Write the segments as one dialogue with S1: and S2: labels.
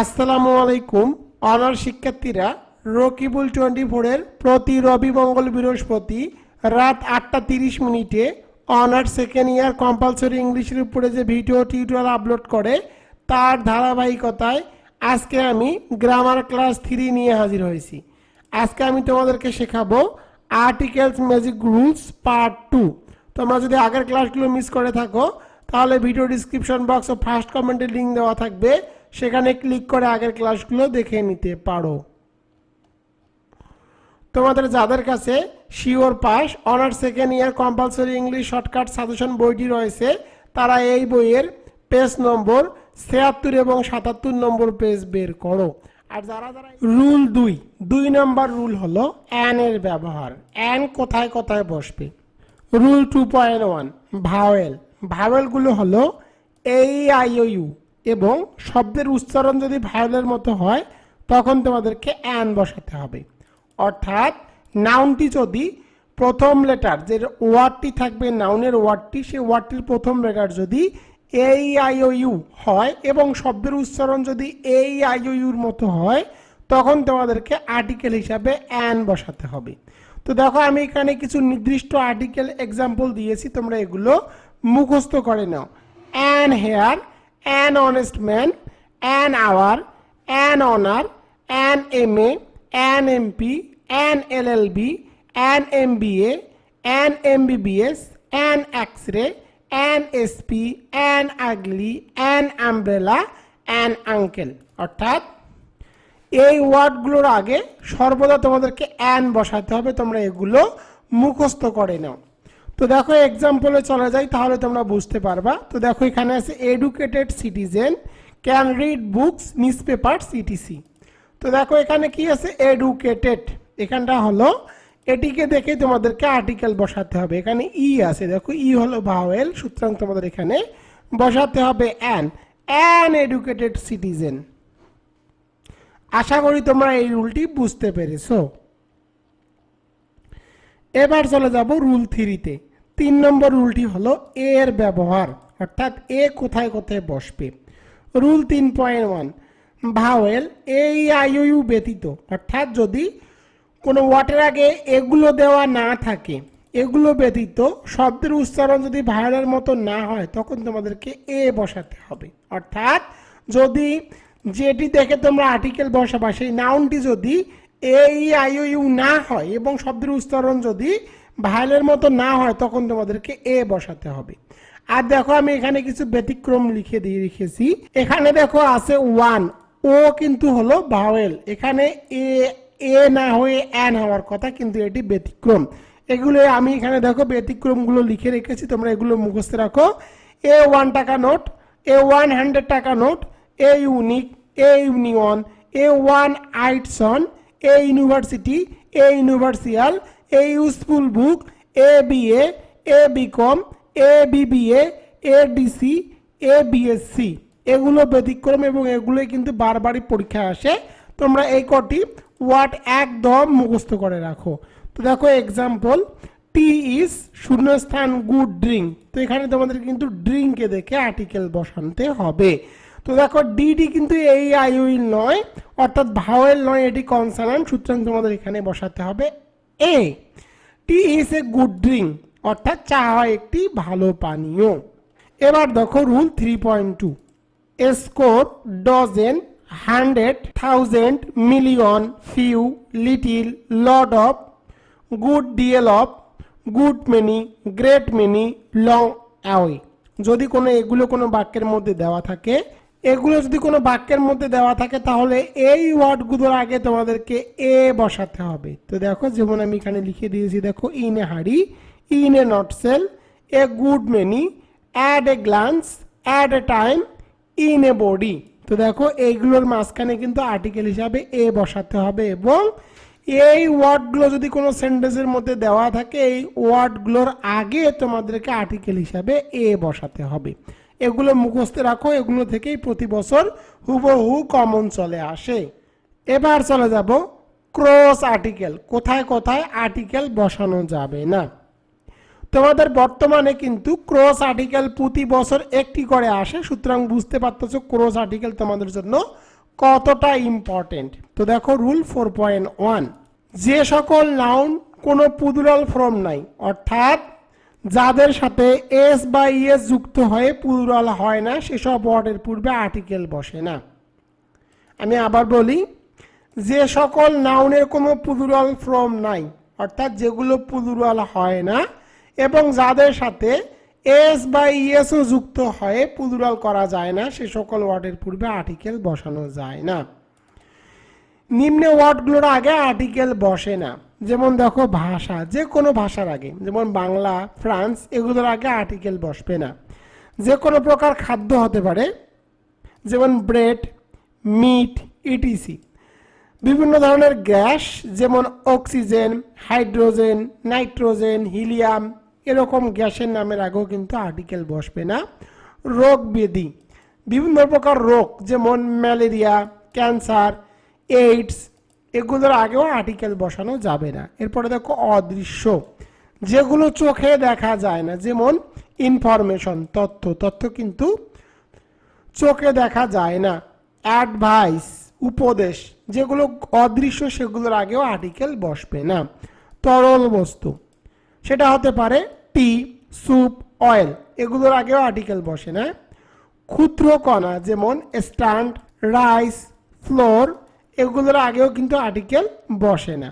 S1: আসসালামু আলাইকুম, অনার শিক্ষার্থীরা, রকিবুল টোয়েন্টি ফোরের প্রতি রবি মঙ্গল বৃহস্পতি রাত আটটা তিরিশ মিনিটে অনার সেকেন্ড ইয়ার কম্পালসরি ইংলিশের উপরে যে ভিডিও টিউটোরিয়াল আপলোড করে, তার ধারাবাহিকতায় আজকে আমি গ্রামার ক্লাস থ্রি নিয়ে হাজির হয়েছি। আজকে আমি তোমাদেরকে শেখাবো articles magic rules part two তোমরা যদি আগের ক্লাসগুলো মিস করে থাকো, তাহলে ভিডিও ডিসক্রিপশন বক্স ও ফার্স্ট কমেন্টে লিঙ্ক দেওয়া থাকবে। সেখানে ক্লিক করে আগের ক্লাসগুলো দেখে নিতে পারো। তোমাদের যাদের কাছে sure pass honours second year compulsory English shortcut suggestion বইটি রয়েছে, তারা এই বইয়ের পেজ নম্বর ছিয়াত্তর এবং সাতাত্তর নম্বর পেজ বের করো। আর যারা যারা রুল দুই দুই নম্বর রুল হলো অ্যান এর ব্যবহার। অ্যান কোথায় কোথায় বসবে? Rule two point one vowel ভাওয়েলগুলো হলো এই আই ও ইউ এবং শব্দের উচ্চারণ যদি ভাওয়েলের মতো হয়, তখন তোমাদেরকে অ্যান বসাতে হবে। অর্থাৎ নাউনটি যদি প্রথম লেটার যে ওয়ার্ডটি থাকবে নাউনের ওয়ার্ডটি সেই ওয়ার্ডটির প্রথম লেটার যদি এই আই ও ইউ হয় এবং শব্দের উচ্চারণ যদি এই আই ও ইউর মতো হয়, তখন তোমাদেরকে আর্টিকেল হিসাবে অ্যান বসাতে হবে। তো দেখো, আমি এখানে কিছু নির্দিষ্ট আর্টিকেল এক্সাম্পল দিয়েছি, তোমরা এগুলো মুখস্থ করে নাও। An heir honest man an hour an honour an M A an MP an LLB an MBA an MBBS an X ray an SP an ugly an umbrella an uncle অর্থাৎ এই ওয়ার্ডগুলোর আগে সর্বদা তোমাদেরকে অ্যান বসাতে হবে, তোমরা এগুলো মুখস্থ করে নাও। তো দেখো এক্সাম্পলে চলে যাই তাহলে তোমরা বুঝতে পারবা। তো দেখো এখানে আছে educated citizen can read books newspaper CTC তো দেখো এখানে কি আছে? এডুকেটেড এখানটা হলো, এটিকে দেখে তোমাদেরকে আর্টিকেল বসাতে হবে। এখানে ই আছে, দেখো ই হলো ভাওয়েল সুতরাং তোমাদের এখানে বসাতে হবে অ্যান অ্যান এডুকেটেড সিটিজেন আশা করি তোমরা এই রুলটি বুঝতে পেরেছ। এবার চলে যাব রুল থ্রিতে তিন নম্বর রুলটি হলো এ এর ব্যবহার, অর্থাৎ এ কোথায় কোথায় বসবে। রুল তিন পয়েন্ট ওয়ান, ভাওয়েল এই আইইউ ব্যতীত, অর্থাৎ যদি কোনো ওয়ার্ডের আগে এগুলো দেওয়া না থাকে, এগুলো ব্যতীত শব্দের উচ্চারণ যদি ভাইলের মতো না হয়, তখন তোমাদেরকে এ বসাতে হবে। অর্থাৎ যদি যেটি দেখে তোমরা আর্টিকেল বসাবা, সেই নাউনটি যদি এই আইও ইউ না হয় এবং শব্দের উচ্চারণ যদি ভাইলের মতো না হয় তখন তোমাদেরকে এ বসাতে হবে। আর দেখো আমি এখানে কিছু ব্যতিক্রম লিখে দিয়ে রেখেছি। এখানে দেখো আছে ওয়ান ও কিন্তু হলো ভাওয়েল এখানে এ এ না হয়ে অ্যান হওয়ার কথা কিন্তু এটি ব্যতিক্রম। এগুলো আমি এখানে দেখো ব্যতিক্রমগুলো লিখে রেখেছি, তোমরা এগুলো মুখস্থ রাখো। A one taka note, a one hundred taka note, a unique a union a one eyed son a university a universal a useful book a B A a BCom a BBA a DC a BSc এগুলো ব্যতিক্রম এবং এগুলোই কিন্তু বারবারই পরীক্ষা আসে। তোমরা এই কটি ওয়ার্ড একদম মুখস্থ করে রাখো। তো দেখো এক্সাম্পল টি ইজ শূন্যস্থান গুড ড্রিঙ্ক তো এখানে তোমাদের কিন্তু ড্রিঙ্কে দেখে আর্টিকেল বসাতে হবে। তো দেখো ডিডি কিন্তু এই আইউইল নয়, অর্থাৎ ভাওয়েল নয়, এটি কনসানান সুতরাং তোমাদের এখানে বসাতে হবে a tea is a good drink অর্থাৎ চা হয় একটি ভালো পানীয়। এবার দেখো rule three point two score dozen hundred thousand million few little lot of good deal of good many great many long away যদি কোনো এগুলো কোনো বাক্যের মধ্যে দেওয়া থাকে এগুলো যদি কোনো বাক্যের মধ্যে দেওয়া থাকে, তাহলে এই ওয়ার্ডগুলোর আগে তোমাদেরকে এ বসাতে হবে। তো দেখো, যেমন আমি এখানে লিখে দিয়েছি, দেখো in a hurry in a nutshell a good many at a glance at a time in a body তো দেখো, এইগুলোর মাঝখানে কিন্তু আর্টিকেল হিসাবে এ বসাতে হবে এবং এই ওয়ার্ডগুলো যদি কোনো সেন্টেন্সের মধ্যে দেওয়া থাকে, এই ওয়ার্ডগুলোর আগে তোমাদেরকে আর্টিকেল হিসাবে এ বসাতে হবে। এগুলো মুখস্থ রাখো, এগুলো থেকেই প্রতি বছর হুবহু কমন চলে আসে। এবার চলে যাব ক্রস আর্টিকেল কোথায় কোথায় আর্টিকেল বসানো যাবে না। তোমাদের বর্তমানে কিন্তু ক্রস আর্টিকেল প্রতি বছর একটি করে আসে, সুতরাং বুঝতে পারতেছো ক্রস আর্টিকেল তোমাদের জন্য কতটা ইম্পর্টেন্ট তো দেখো রুল ফোর পয়েন্ট ওয়ান যে সকল নাউন কোনো পুদুরাল ফর্ম নাই, অর্থাৎ যাদের সাথে এস বা ইএস যুক্ত হয়ে পুদুরাল হয় না, সেসব ওয়ার্ডের পূর্বে আর্টিকেল বসে না। আমি আবার বলি, যে সকল নাউনের কোনো পুদুরাল ফর্ম নাই, অর্থাৎ যেগুলো পুদুরাল হয় না, এবং যাদের সাথে এস বা ইএসও যুক্ত হয়ে পুদুরাল করা যায় না, সে সকল ওয়ার্ডের পূর্বে আর্টিকেল বসানো যায় না। নিম্নে ওয়ার্ডগুলোর আগে আর্টিকেল বসে না। যেমন দেখো ভাষা, যে কোনো ভাষার আগে, যেমন বাংলা, ফ্রান্স, এগুলোর আগে আর্টিকেল বসবে না। যে কোনো প্রকার খাদ্য হতে পারে, যেমন ব্রেড, মিট, ইটিসি। বিভিন্ন ধরনের গ্যাস, যেমন অক্সিজেন, হাইড্রোজেন, নাইট্রোজেন, হিলিয়াম, এরকম গ্যাসের নামের আগেও কিন্তু আর্টিকেল বসবে না। রোগ বিভিন্ন প্রকার রোগ, যেমন ম্যালেরিয়া, ক্যান্সার, এইডস এগুলোর আগেও আর্টিকেল বসানো যাবে না। এরপরে দেখো, অদৃশ্য। যেগুলো চোখে দেখা যায় না, যেমন ইনফরমেশন তথ্য। তথ্য কিন্তু চোখে দেখা যায় না। অ্যাডভাইস উপদেশ, যেগুলো অদৃশ্য, সেগুলোর আগেও আর্টিকেল বসবে না। তরল বস্তু, সেটা হতে পারে টি স্যুপ অয়েল এগুলোর আগেও আর্টিকেল বসে না। ক্ষুদ্র কণা, যেমন স্ট্যান্ড রাইস ফ্লোর এগুলোর আগেও কিন্তু আর্টিকেল বসে না।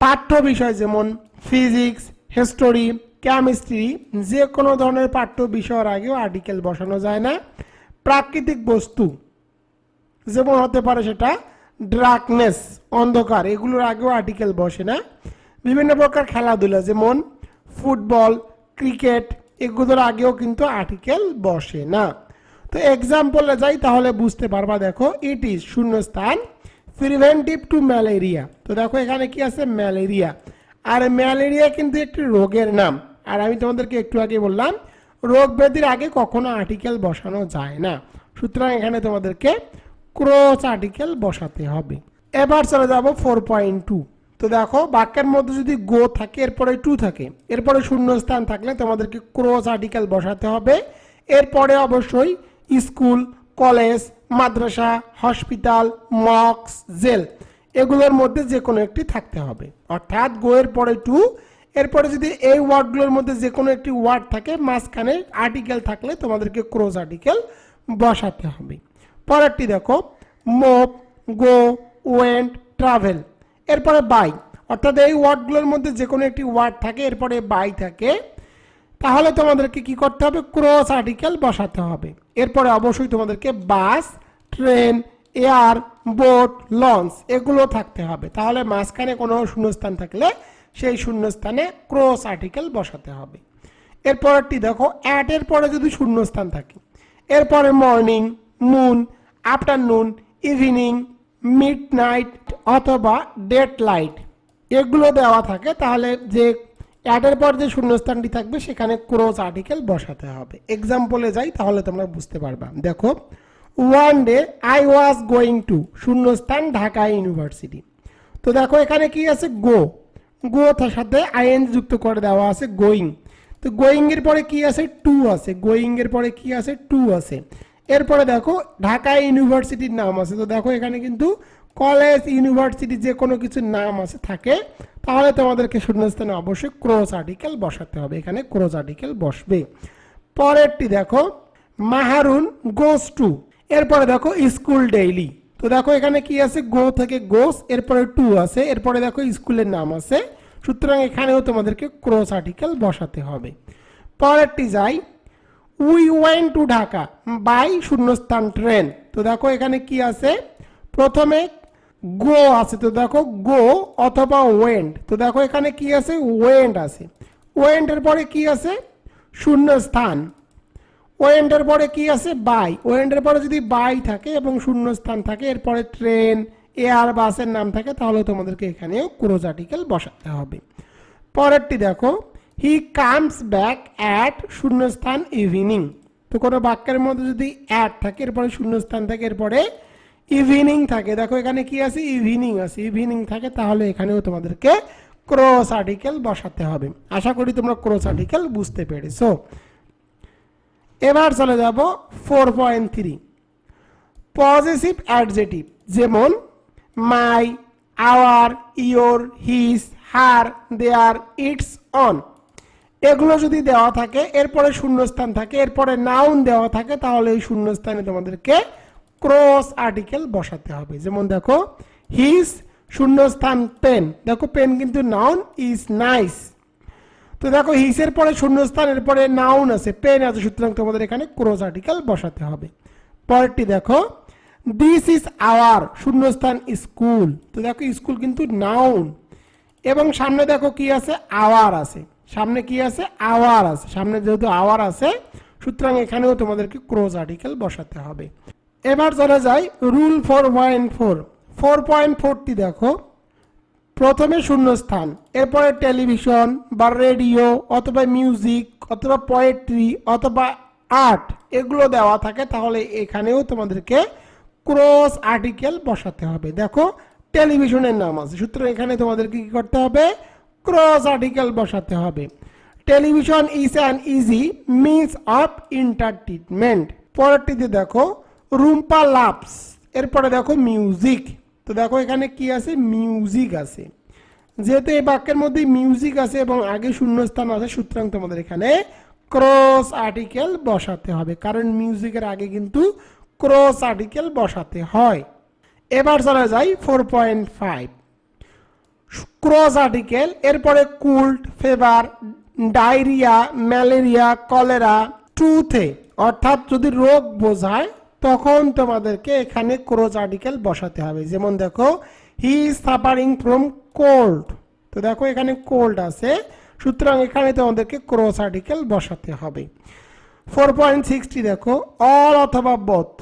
S1: পাঠ্য বিষয় যেমন ফিজিক্স হিস্টোরি কেমিস্ট্রি যে কোনো ধরনের পাঠ্য বিষয়ের আগেও আর্টিকেল বসানো যায় না। প্রাকৃতিক বস্তু যেমন হতে পারে সেটা ড্রাকনেস অন্ধকার, এগুলোর আগেও আর্টিকেল বসে না। বিভিন্ন প্রকার খেলাধুলা যেমন ফুটবল ক্রিকেট এগুলোর আগেও কিন্তু আর্টিকেল বসে না। তো এক্সাম্পলে যাই তাহলে বুঝতে পারবা দেখো ইট ইজ শূন্যস্থান প্রিভেন্টিভ টু ম্যালেরিয়া তো দেখো, এখানে কি আছে? ম্যালেরিয়া আর ম্যালেরিয়া কিন্তু একটি রোগের নাম। আর আমি তোমাদেরকে একটু আগে বললাম, রোগ ব্যাধির আগে কখনো আর্টিকেল বসানো যায় না। সুতরাং এখানে তোমাদেরকে ক্রোচ আর্টিকেল বসাতে হবে। এবার চলে যাব ফোর পয়েন্ট টু তো দেখো, বাক্যের মধ্যে যদি গো থাকে, এরপরে টু থাকে। এরপরে শূন্যস্থান থাকলে তোমাদেরকে ক্রোচ আর্টিকেল বসাতে হবে। এরপরে অবশ্যই স্কুল কলেজ মাদ্রাসা, হসপিটাল, মক্স, জেল, এগুলোর মধ্যে যে কোনো একটি থাকতে হবে। অর্থাৎ গো এর পরে টু, এরপরে যদি এই ওয়ার্ডগুলোর মধ্যে যে কোনো একটি ওয়ার্ড থাকে, মাঝখানে আর্টিকেল থাকলে তোমাদেরকে ক্রোজ আর্টিকেল বসাতে হবে। পরেরটি দেখো, মোপ, গো ওয়েন্ট ট্রাভেল। এরপরে বাই, অর্থাৎ এই ওয়ার্ডগুলোর মধ্যে যে কোনো একটি ওয়ার্ড থাকে, এরপরে বাই থাকে। তাহলে তোমাদেরকে কি করতে হবে? ক্রস আর্টিকেল বসাতে হবে। এরপরে অবশ্যই তোমাদেরকে bus train air boat launch এগুলো থাকতে হবে। তাহলে মাঝখানে কোনো শূন্যস্থান থাকলে সেই শূন্যস্থানে ক্রস আর্টিকেল বসাতে হবে। এরপরটি দেখো অ্যাট এর পরে যদি শূন্যস্থান থাকে, এরপরে morning noon afternoon evening midnight অথবা ডেট লাইট এগুলো দেওয়া থাকে, তাহলে যে অ্যাডের পর যে শূন্যস্থানটি থাকবে, সেখানে ক্রোজ আর্টিকেল বসাতে হবে। এক্সাম্পলে যাই, তাহলে তোমরা বুঝতে পারবা। দেখো one day I was going to শূন্যস্থান ঢাকা ইউনিভার্সিটি তো দেখো, এখানে কি আছে? গো গো তার সাথে আইএন যুক্ত করে দেওয়া আছে গোয়িং তো গোয়িং এর পরে কি আছে? টু আছে। গোয়িং এর পরে কি আছে? টু আছে। এরপরে দেখো, ঢাকা ইউনিভার্সিটির নাম আছে। তো দেখো, এখানে কিন্তু কলেজ, ইউনিভার্সিটি যে কোনো কিছু নাম আছে, থাকে, তাহলে তোমাদেরকে শূন্যস্থানে অবশ্যই ক্রোজ আর্টিকেল বসাতে হবে। এখানে ক্রোজ আর্টিকেল বসবে। পরেরটি দেখো, মাহারুন গোস টু। এরপরে দেখো, স্কুল ডেইলি। তো দেখো, এখানে কি আছে? গো থেকে গোস, এরপরে টু আছে, এরপরে দেখো, স্কুলের নাম আছে। সুতরাং এখানেও তোমাদেরকে ক্রস আর্টিকেল বসাতে হবে। পরেরটি যাই, we went to Dhaka by শূন্যস্থান ট্রেন। তো দেখো, এখানে কি আছে? প্রথমে গো আছে, তো দেখো গো অথবা ওয়েন্ড তো দেখো এখানে কি আছে? ওয়েন্ড আছে। ওয়েন্ডের পরে কি আছে? শূন্য শূন্যস্থান ওয়েন্ডের পরে কি আছে? বাই ওয়েন্ডের পরে যদি বাই থাকে এবং শূন্যস্থান থাকে এরপরে ট্রেন এয়ার বাসের নাম থাকে, তাহলে তোমাদেরকে এখানেও ক্রোজ আর্টিকেল বসাতে হবে। পরেরটি দেখো হি কামস ব্যাক অ্যাট শূন্যস্থান ইভিনিং তো কোনো বাক্যের মধ্যে যদি অ্যাট থাকে, এরপরে শূন্যস্থান থাকে, এরপরে ইভিনিং থাকে। দেখো এখানে কি আছে? ইভিনিং আছে। ইভিনিং থাকে, তাহলে এখানেও তোমাদেরকে ক্রস আর্টিকেল বসাতে হবে। আশা করি তোমরা ক্রস আর্টিকেল বুঝতে পেরেছ। এবার চলে যাব four point three positive adjective যেমন my our your his her their its own এগুলো যদি দেওয়া থাকে, এরপরে শূন্যস্থান থাকে, এরপরে নাউন দেওয়া থাকে, তাহলে এই শূন্যস্থানে তোমাদেরকে ক্রস আর্টিকেল বসাতে হবে। যেমন দেখো হিস শূন্যস্থান পেন দেখো পেন কিন্তু নাউন ইজ নাইস তো দেখো হিসের পরে শূন্যস্থান, এর পরে নাউন আছে পেন আছে, সুতরাং তোমাদের এখানে ক্রস আর্টিকেল বসাতে হবে। পরেরটি দেখো দিস ইজ আওয়ার শূন্যস্থান স্কুল তো দেখো স্কুল কিন্তু নাউন এবং সামনে দেখো কি আছে আওয়ার আছে। সামনে কি আছে আওয়ার আছে। সামনে যেহেতু আওয়ার আছে, সুতরাং এখানেও তোমাদেরকে ক্রোজ আর্টিকেল বসাতে হবে। এবার চলে যাই rule four point four four point forty দেখো। প্রথমে শূন্যস্থান, এরপরে টেলিভিশন বা রেডিও অথবা মিউজিক অথবা পোয়েট্রি অথবা আর্ট এগুলো দেওয়া থাকে, তাহলে এখানেও তোমাদেরকে ক্রস আর্টিকেল বসাতে হবে। দেখো টেলিভিশনের নাম আছে, সুতরাং এখানে তোমাদেরকে কি করতে হবে? ক্রস আর্টিকেল বসাতে হবে। Television is an easy means of entertainment পরেরটিতে দেখো রুম্পা লাভস এরপরে দেখো মিউজিক। তো দেখো এখানে কি আছে? মিউজিক আছে। যেহেতু এই বাক্যের মধ্যে মিউজিক আছে এবং আগে শূন্যস্থান আছে, সুতরাং তোমাদের এখানে ক্রস আর্টিকেল বসাতে হবে। কারণ মিউজিকের আগে কিন্তু ক্রস আর্টিকেল বসাতে হয়। এবার চলে যাই four point five. Cross article, এরপরে cold, fever, diarrhoea, malaria, cholera, toothache. অর্থাৎ যদি রোগ বোঝায় তখন তোমাদেরকে এখানে ক্রোজ আর্টিকেল বসাতে হবে। যেমন দেখো he is suffering from cold তো দেখো, এখানে কোল্ড আছে। সুতরাং এখানে তোমাদেরকে ক্রোজ আর্টিকেল বসাতে হবে। ফোর পয়েন্ট সিক্সটি দেখো অল অথবা বোথ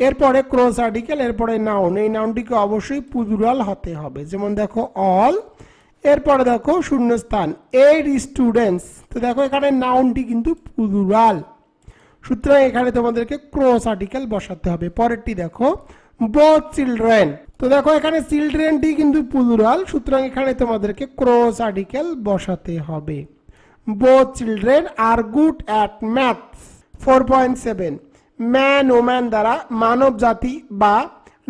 S1: এরপরে ক্রোজ আর্টিকেল এরপরে নাউন এই নাউনটিকে অবশ্যই পুজুরাল হতে হবে। যেমন দেখো অল এরপরে দেখো, শূন্যস্থান। এইট স্টুডেন্টস তো দেখো, এখানে নাউনটি কিন্তু পুজুরাল সুতরাং এখানে তোমাদেরকে ক্রস আর্টিকেল বসাতে হবে। পরেরটি দেখো বোথ চিলড্রেন তো দেখো, এখানে চিলড্রেনটি কিন্তু পুলুরাল সুতরাং এখানে তোমাদেরকে ক্রস আর্টিকেল বসাতে হবে। Both children are good at maths four point seven man woman দ্বারা মানব জাতি বা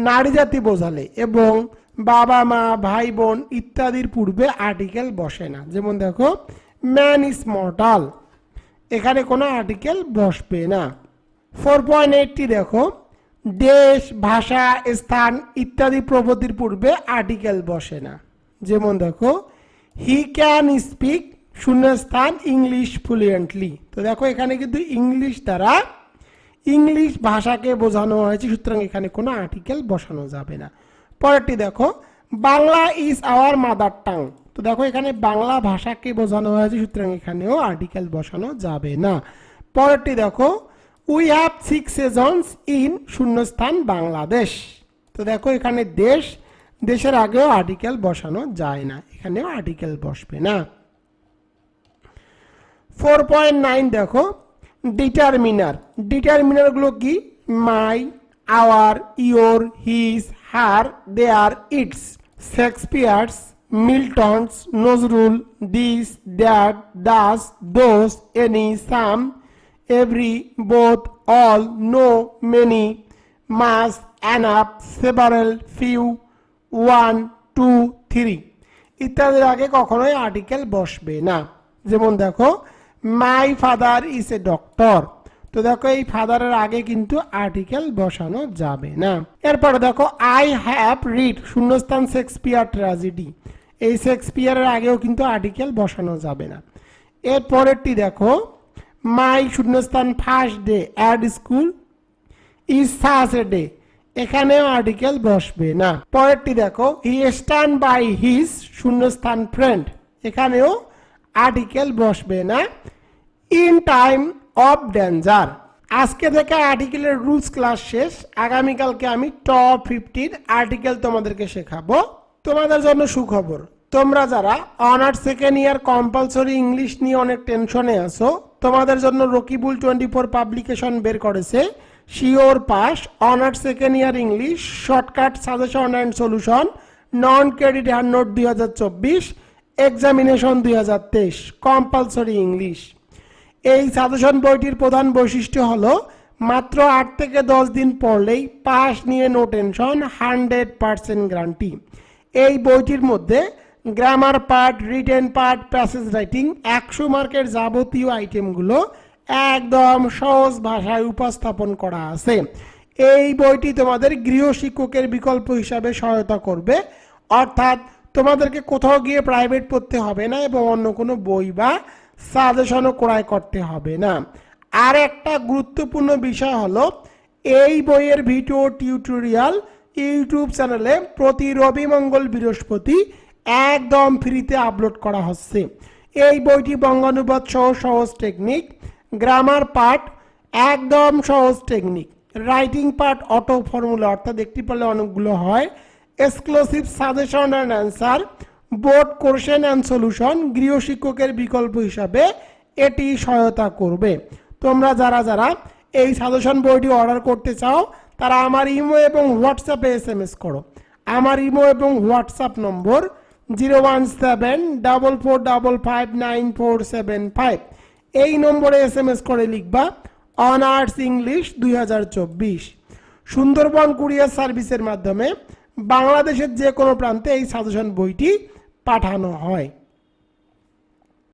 S1: নারী জাতি বোঝালে এবং বাবা, মা, ভাই, বোন ইত্যাদির পূর্বে আর্টিকেল বসে না। যেমন দেখো ম্যান ইজ মর্টাল এখানে কোনো আর্টিকেল বসবে না। ফোর পয়েন্ট এইটটি দেখো, দেশ, ভাষা, স্থান ইত্যাদি প্রভৃতির পূর্বে আর্টিকেল বসে না। যেমন দেখো হি ক্যান স্পিক শূন্যস্থান ইংলিশ ফ্লুয়েন্টলি তো দেখো, এখানে কিন্তু ইংলিশ দ্বারা ইংলিশ ভাষাকে বোঝানো হয়েছে, সুতরাং এখানে কোনো আর্টিকেল বসানো যাবে না। পরেরটি দেখো, Bangla is our mother tongue তো দেখো, এখানে বাংলা ভাষাকে বোঝানো হয়েছে, সুতরাং এখানেও আর্টিকেল বসানো যাবে না। পরেরটি দেখো we have six seasons in শূন্যস্থান বাংলাদেশ। তো দেখো, এখানে দেশ, দেশের আগেও আর্টিকেল বসানো যায় না, এখানেও আর্টিকেল বসবে না। ফোর পয়েন্ট নাইন দেখো ডিটারমিনার ডিটারমিনারগুলো কি? My our your his her their its Shakespeare's Milton's, Nazrul, this, that, these, those, any, some, every, both, all, no, many, much, enough, several, few, one, two, three. ইত্যাদির আগে কখনোই article বসবে না। যেমন দেখো, my father is a doctor. তো দেখো, এই ফাদারের আগে কিন্তু আর্টিকেল বসানো যাবে না। এরপরে দেখো, আই হ্যাভ রিড। শূন্যস্থান শেক্সপিয়ার ট্র্যাজেডি। এই শেক্সপিয়ারের আগেও কিন্তু আর্টিকেল বসানো যাবে না। এর পরেরটি দেখো, মাই শূন্যস্থান first day at school is day. এখানেও আর্টিকেল বসবে না। পরেরটি দেখো, হি স্ট্যান্ড বাই হিজ শূন্যস্থান ফ্রেন্ড। এখানেও আর্টিকেল বসবে না। In time of danger. আজকে থেকে আর্টিকেলের রুলস ক্লাস শেষ। আগামীকালকে আমি টপ ফিফটির আর্টিকেল তোমাদেরকে শেখাবো। তোমাদের জন্য সুখবর। তোমরা যারা honours second year compulsory English নিয়ে অনেক টেনশনে আছো, তোমাদের জন্য রকিবুল টোয়েন্টি ফোর পাবলিকেশন বের করেছে। Sure pass honours second year English shortcut suggestion and solution non credit hand note দুই হাজার চব্বিশ এক্সামিনেশন দুই হাজার তেইশ কম্পালসরি ইংলিশ এই সাজেশন বইটির প্রধান বৈশিষ্ট্য হলো, মাত্র আট থেকে দশ দিন পড়লেই পাস নিয়ে no tension hundred percent guarantee এই বইটির মধ্যে grammar part written part passage writing একশো মার্কের যাবতীয় আইটেমগুলো একদম সহজ ভাষায় উপস্থাপন করা আছে। এই বইটি তোমাদের গৃহ শিক্ষকের বিকল্প হিসাবে সহায়তা করবে। অর্থাৎ তোমাদেরকে কোথাও গিয়ে প্রাইভেট পড়তে হবে না এবং অন্য কোনো বই বা সাজেশনও ক্রয় করতে হবে না। আর একটা গুরুত্বপূর্ণ বিষয় হলো, এই বইয়ের ভিডিও টিউটোরিয়াল ইউটিউব চ্যানেলে প্রতি রবি মঙ্গল বৃহস্পতি একদম ফ্রিতে আপলোড করা হচ্ছে। এই বইটি বঙ্গানুবাদ সহ সহজ টেকনিক গ্রামার পার্ট একদম সহজ technique writing part auto formula অর্থাৎ একটি পারলে অনেকগুলো হয়। Exclusive suggestion and answer board question and solution গৃহ শিক্ষকের বিকল্প হিসাবে এটি সহায়তা করবে। তোমরা যারা যারা এই সাজেশন বইটি অর্ডার করতে চাও তারা আমার ইমো এবং হোয়াটসঅ্যাপে এস এম এস করো। আমার ইমো এবং WhatsApp number zero one seven, double four, double five, nine four seven five. এই নম্বরে এস এম এস করে লিখবা, অনার্স ইংলিশ দুই হাজার চব্বিশ। সুন্দরবন কুরিয়ার সার্ভিসের মাধ্যমে বাংলাদেশের যে কোনো প্রান্তে এই সাজেশন বইটি পাঠানো হয়।